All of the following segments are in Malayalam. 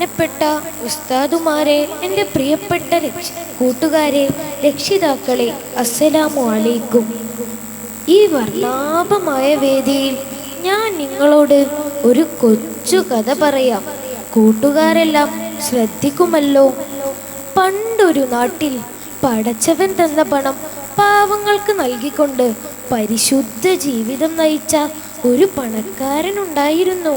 ബഹുമാനപ്പെട്ട ഉസ്താദുമാരെ എന്റെ പ്രിയപ്പെട്ട കൂട്ടുകാരെ രക്ഷിതാക്കളെ അസ്സലാമു അലൈക്കും ഈ വർണാഭമായ വേദിയിൽ ഞാൻ നിങ്ങളോട് ഒരു കൊച്ചു കഥ പറയാം. കൂട്ടുകാരെല്ലാം ശ്രദ്ധിക്കുമല്ലോ? പണ്ടൊരു നാട്ടിൽ പടച്ചവൻ തന്ന പണം പാവങ്ങൾക്ക് നൽകിക്കൊണ്ട് പരിശുദ്ധ ജീവിതം നയിച്ച ഒരു പണക്കാരനുണ്ടായിരുന്നു.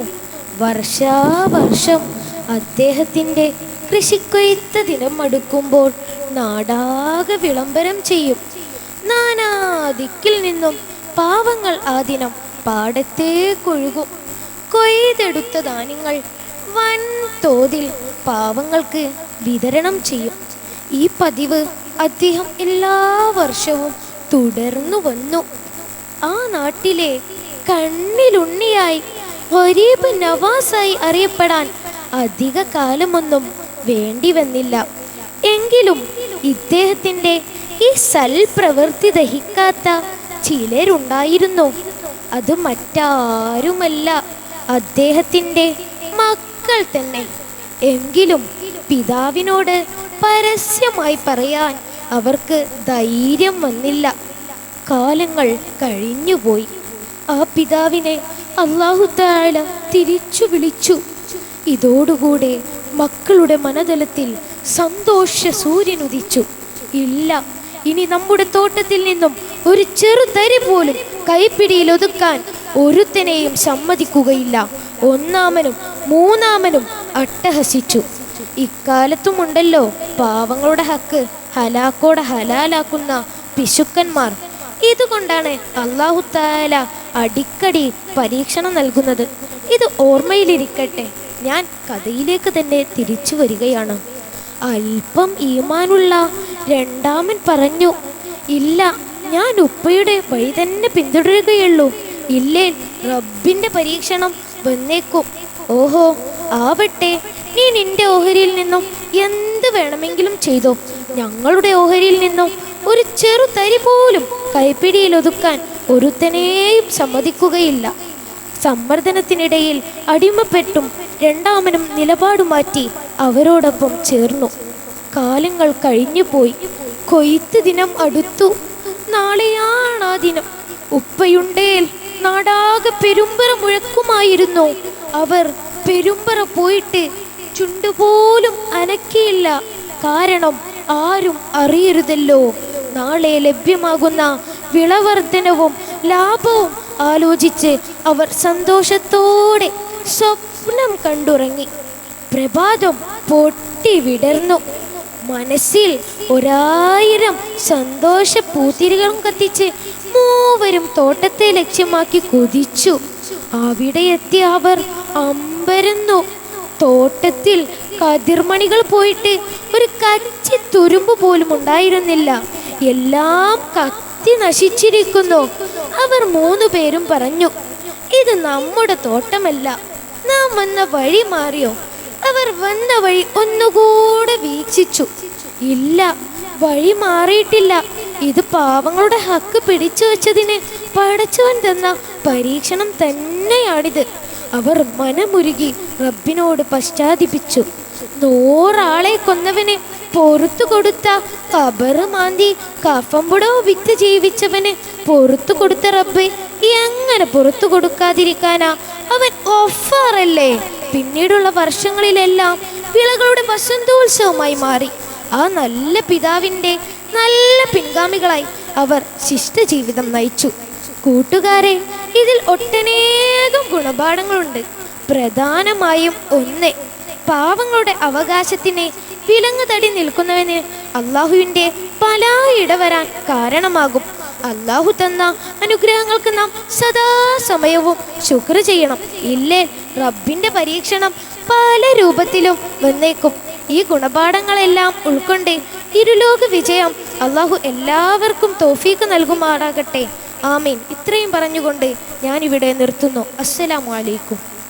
വർഷാവർഷം അദ്ദേഹത്തിന്റെ കൃഷിക്കൊയ്ത്ത ദിനം അടുക്കുമ്പോൾ നാടാകെ വിളംബരം ചെയ്യും. നാനാ ദിക്കിൽ നിന്നും പാവങ്ങൾ ആ ദിനം പാടത്തേക്കൊഴുകും കൊയ്തെടുത്ത ധാന്യങ്ങൾ വൻ തോതിൽ പാവങ്ങൾക്ക് വിതരണം ചെയ്യും. ഈ പതിവ് അദ്ദേഹം എല്ലാ വർഷവും തുടർന്നു വന്നു. ആ നാട്ടിലെ കണ്ണിലുണ്ണിയായി ഒരേപ് നവാസായി അറിയപ്പെടാൻ അധിക കാലമൊന്നും വേണ്ടി വന്നില്ല എങ്കിലും ഇദ്ദേഹത്തിന്റെ ഈ സൽപ്രവൃത്തി ദഹിക്കാത്ത ചിലരുണ്ടായിരുന്നു. അത് മറ്റാരുമല്ല അദ്ദേഹത്തിന്റെ മക്കൾ തന്നെ. എങ്കിലും പിതാവിനോട് പരസ്യമായി പറയാൻ അവർക്ക് ധൈര്യം വന്നില്ല. കാലങ്ങൾ കഴിഞ്ഞുപോയി. ആ പിതാവിനെ അള്ളാഹു താഴ തിരിച്ചു വിളിച്ചു. ഇതോടുകൂടെ മക്കളുടെ മനതലത്തിൽ സന്തോഷ സൂര്യനുദിച്ചു ഇല്ല ഇനി നമ്മുടെ തോട്ടത്തിൽ നിന്നും ഒരു ചെറുതരി പോലും കൈപ്പിടിയിൽ ഒതുക്കാൻ ഒരുത്തനെയും സമ്മതിക്കുകയില്ല. ഒന്നാമനും മൂന്നാമനും അട്ടഹസിച്ചു. ഇക്കാലത്തുമുണ്ടല്ലോ പാവങ്ങളുടെ ഹക്ക് ഹലാക്കോടെ ഹലാലാക്കുന്ന പിശുക്കന്മാർ. ഇതുകൊണ്ടാണ് അള്ളാഹു താല അടിക്കടി പരീക്ഷണം നൽകുന്നത്. ഇത് ഓർമ്മയിലിരിക്കട്ടെ. ഞാൻ കഥയിലേക്ക് തന്നെ തിരിച്ചു വരികയാണ്. അല്പം ഈമാനുള്ള രണ്ടാമൻ പറഞ്ഞു ഇല്ല ഞാൻ ഉപ്പയുടെ വഴി തന്നെ പിന്തുടരുകയുള്ളൂ. ഇല്ലേ റബ്ബിന്റെ പരീക്ഷണം വന്നേക്കും. ഓഹോ ആവട്ടെ നീ നിന്റെ ഓഹരിയിൽ നിന്നും എന്ത് വേണമെങ്കിലും ചെയ്തോ. ഞങ്ങളുടെ ഓഹരിയിൽ നിന്നും ഒരു ചെറു തരി പോലും കൈപ്പിടിയിൽ ഒതുക്കാൻ ഒരുത്തനെയും സമ്മതിക്കുകയില്ല. സമ്മർദ്ദനത്തിനിടയിൽ അടിമപ്പെട്ടും രണ്ടാമനും നിലപാടു മാറ്റി അവരോടൊപ്പം ചേർന്നു. കാലങ്ങൾ കഴിഞ്ഞുപോയി കൊയ്ത്ത് ദിനം അടുത്തു. നാളെയാണ് ആ ദിനം. ഉപ്പയുണ്ടേൽ നാടാകെ പെരുമ്പറ മുഴക്കുമായിരുന്നു. അവർ പെരുമ്പറ പോയിട്ട് ചുണ്ടുപോലും അനക്കിയില്ല. കാരണം ആരും അറിയരുതല്ലോ. നാളെ ലഭ്യമാകുന്ന വിളവർദ്ധനവും ലാഭവും ആലോചിച്ച് അവർ സന്തോഷത്തോടെ സ്വപ്നം കണ്ടുറങ്ങി. പ്രഭാതം പൊട്ടി വിടർന്നു. മനസ്സിൽ ഒരായിരം സന്തോഷ പൂത്തിരികളും കത്തിച്ച് മൂവരും തോട്ടത്തെ ലക്ഷ്യമാക്കി കുതിച്ചു. അവിടെ എത്തിയ അവർ അമ്പരന്നു. തോട്ടത്തിൽ കതിർമണികൾ പോയിട്ട് ഒരു കച്ചി തുരുമ്പ് പോലും ഉണ്ടായിരുന്നില്ല. എല്ലാം കത്തി നശിച്ചിരിക്കുന്നു. അവർ മൂന്നു പേരും പറഞ്ഞു ഇത് നമ്മുടെ തോട്ടമല്ല. നാം വന്ന വഴി മാറിയോ? അവർ വന്ന വഴി ഒന്നുകൂടെ വീക്ഷിച്ചു. ഇല്ല വഴി മാറിയിട്ടില്ല. ഇത് പാവങ്ങളുടെ ഹക്ക് പിടിച്ചു വെച്ചതിന് പടച്ചവൻ തന്ന പരീക്ഷണം തന്നെയാണിത്. അവർ മനമുരുകി റബ്ബിനോട് പശ്ചാത്തിപ്പിച്ചു നൂറാളെ കൊന്നവന് പൊറത്തു കൊടുത്ത കബറ് മാന്തി കഫമ്പുടവ് വിത്ത് ജീവിച്ചവന് പൊറത്തു കൊടുത്ത റബ്ബ് എങ്ങനെ പുറത്തു കൊടുക്കാതിരിക്കാനാ അവൻ ഓഫറല്ലേ പിന്നീടുള്ള വർഷങ്ങളിലെല്ലാം വിളകളുടെ വസന്തോത്സവമായി മാറി. ആ നല്ല പിതാവിന്റെ നല്ല പിൻഗാമികളായി അവർ ശിഷ്ടജീവിതം നയിച്ചു. കൂട്ടുകാരെ ഇതിൽ ഒട്ടനേകം ഗുണപാഠങ്ങളുണ്ട്. പ്രധാനമായും ഒന്ന് പാവങ്ങളുടെ അവകാശത്തിന് വിലങ്ങ് തടി നിൽക്കുന്നവന് അള്ളാഹുവിന്റെ പല ഇടവരാൻ കാരണമാകും. അള്ളാഹു തന്ന അനുഗ്രഹങ്ങൾക്ക് നാം സദാസമയവും ശുക്ർ ചെയ്യണം. ഇല്ലേ? റബ്ബിന്റെ പരീക്ഷണം പല രൂപത്തിലും വന്നേക്കും. ഈ ഗുണപാഠങ്ങളെല്ലാം ഉൾക്കൊണ്ട് ഇരുലോക വിജയം അള്ളാഹു എല്ലാവർക്കും തോഫീക്ക് നൽകുമാറാകട്ടെ. ആമീൻ. ഇത്രയും പറഞ്ഞുകൊണ്ട് ഞാനിവിടെ നിർത്തുന്നു. അസ്സലാമു അലൈക്കും.